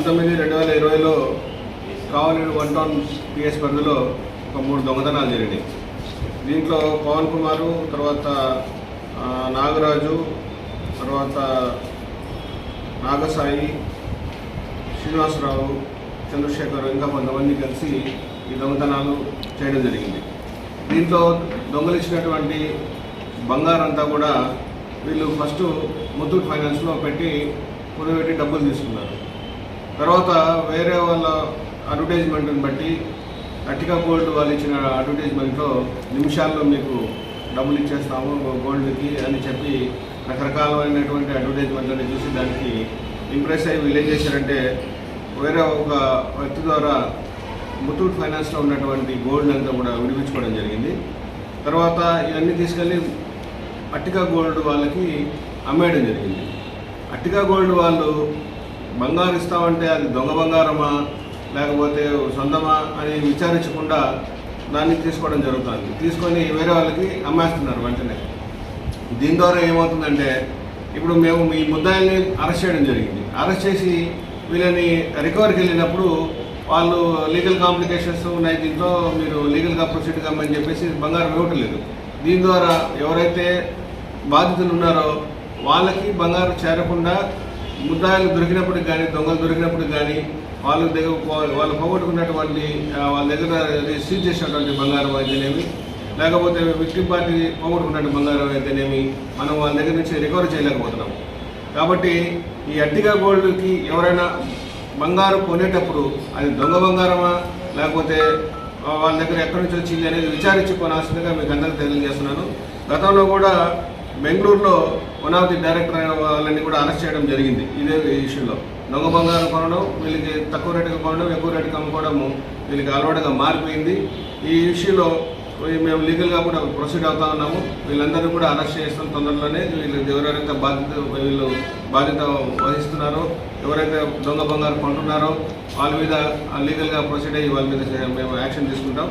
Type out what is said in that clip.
పంతొమ్మిది రెండు వేల ఇరవైలో కావలేడు వన్ టౌన్ పిఎస్ పరిధిలో ఒక మూడు దొంగతనాలు జరిగినాయి. దీంట్లో పవన్ కుమారు తర్వాత నాగరాజు తర్వాత నాగసాయి శ్రీనివాసరావు చంద్రశేఖర్ ఇంకా కొంతమంది కలిసి ఈ దొంగతనాలు చేయడం జరిగింది. దీంట్లో దొంగలిచ్చినటువంటి బంగారంతా కూడా వీళ్ళు ఫస్ట్ ముత్తూట్ ఫైనాన్స్లో పెట్టి కుదబెట్టి డబ్బులు తీసుకున్నారు. తర్వాత వేరే వాళ్ళ అడ్వర్టైజ్మెంట్ని బట్టి అట్టికా గోల్డ్ వాళ్ళు ఇచ్చిన అడ్వర్టైజ్మెంట్లో నిమిషాల్లో మీకు డబ్బులు ఇచ్చేస్తాము గోల్డ్కి అని చెప్పి రకరకాలమైనటువంటి అడ్వర్టైజ్మెంట్లని చూసి దానికి ఇంప్రెస్ అయ్యి వీళ్ళు ఏం చేశారంటే వేరే ఒక వ్యక్తి ద్వారా ముత్తూట్ ఫైనాన్స్లో ఉన్నటువంటి గోల్డ్ అంతా కూడా విడిపించుకోవడం జరిగింది. తర్వాత ఇవన్నీ తీసుకెళ్ళి అట్టికా గోల్డ్ వాళ్ళకి అమ్మేయడం జరిగింది. అట్టికా గోల్డ్ వాళ్ళు బంగారు ఇస్తామంటే అది దొంగ బంగారమా లేకపోతే సొంతమా అని విచారించకుండా దాన్ని తీసుకోవడం జరుగుతుంది. తీసుకొని వేరే వాళ్ళకి అమ్మేస్తున్నారు వెంటనే. దీని ద్వారా ఏమవుతుందంటే ఇప్పుడు మేము మీ ముద్దాయిల్ని అరెస్ట్ చేయడం జరిగింది. అరెస్ట్ చేసి వీళ్ళని రికవరీకి వెళ్ళినప్పుడు వాళ్ళు లీగల్ కాంప్లికేషన్స్ ఉన్నాయి దీంట్లో మీరు లీగల్గా ప్రొసీడ్ కమ్మని చెప్పేసి బంగారం ఇవ్వటలేదు. దీని ద్వారా ఎవరైతే బాధితులు ఉన్నారో వాళ్ళకి బంగారం చేరకుండా ముద్దాయిలు దొరికినప్పుడు కానీ దొంగలు దొరికినప్పుడు కానీ వాళ్ళ దగ్గర వాళ్ళు పోగొట్టుకున్నటువంటి వాళ్ళ దగ్గర రిసీవ్ చేసినటువంటి బంగారం అయితేనేమి లేకపోతే విక్టిమ్ పార్టీ పోగొట్టుకున్నట్టు బంగారం అయితేనేమి మనం వాళ్ళ దగ్గర నుంచి రికవర్ చేయలేకపోతున్నాం. కాబట్టి ఈ అట్టిగా గోల్డ్కి ఎవరైనా బంగారం కొనేటప్పుడు అది దొంగ బంగారమా లేకపోతే వాళ్ళ దగ్గర ఎక్కడి నుంచి వచ్చింది అనేది విచారించుకోనాల్సిందిగా మీకు అందరికీ తెలియజేస్తున్నాను. గతంలో కూడా బెంగళూరులో వన్ ఆఫ్ ది డైరెక్టర్ అయిన వాళ్ళని కూడా అరెస్ట్ చేయడం జరిగింది ఇదే ఇష్యూలో దొంగ బంగారం కొనడం వీళ్ళకి తక్కువ రేటుకి కొనడం ఎక్కువ రేటుకి అమ్ముకోవడము వీళ్ళకి అలవాటుగా మారిపోయింది. ఈ ఇష్యూలో మేము లీగల్గా కూడా ప్రొసీడ్ అవుతా ఉన్నాము. వీళ్ళందరినీ కూడా అరెస్ట్ చేస్తాం తొందరలోనే. వీళ్ళు ఎవరెవరైతే బాధ్యత వీళ్ళు బాధ్యత వహిస్తున్నారో ఎవరైతే దొంగ బంగారం కొంటున్నారో వాళ్ళ మీద లీగల్గా ప్రొసీడ్ అయ్యి వాళ్ళ మీద మేము యాక్షన్ తీసుకుంటాం.